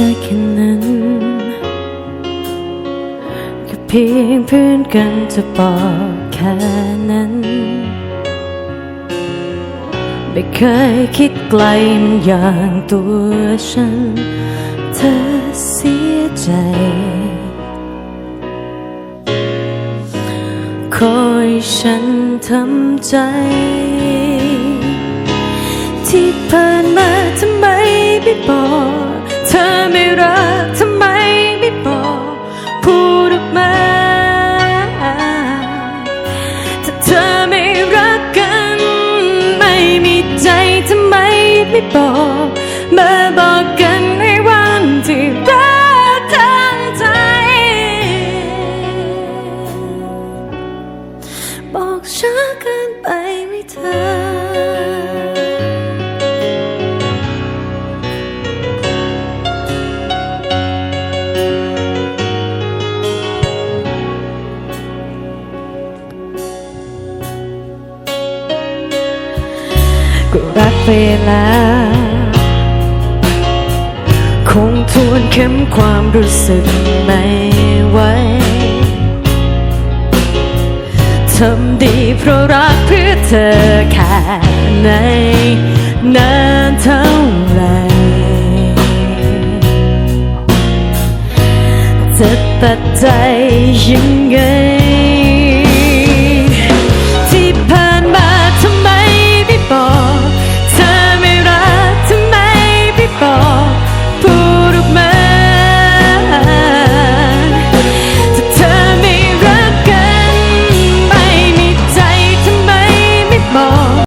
ได้แค่นั้นก็เพียงเพื่อนกันจะบอกแค่นั้น ไม่เคยคิดไกลมันอย่างตัวฉัน เธอเสียใจคอยฉันทำใจ ที่ผ่านมาทำไมไม่บอก เธอไม่รักทำไมไม่บอกพูดออกมาถ้าเธอไม่รักกัน ไม่มีใจทำไมไม่บอกมาบอกกันในวันที่รักทั้งใจ บอกช้าเกิน ก็รักเวลาคงทวนเข้มความรู้สึกไม่ไหวทำดีเพราะรักเพื่อเธอแค่ไหนนานเท่าไหรจะตัดใจยังไง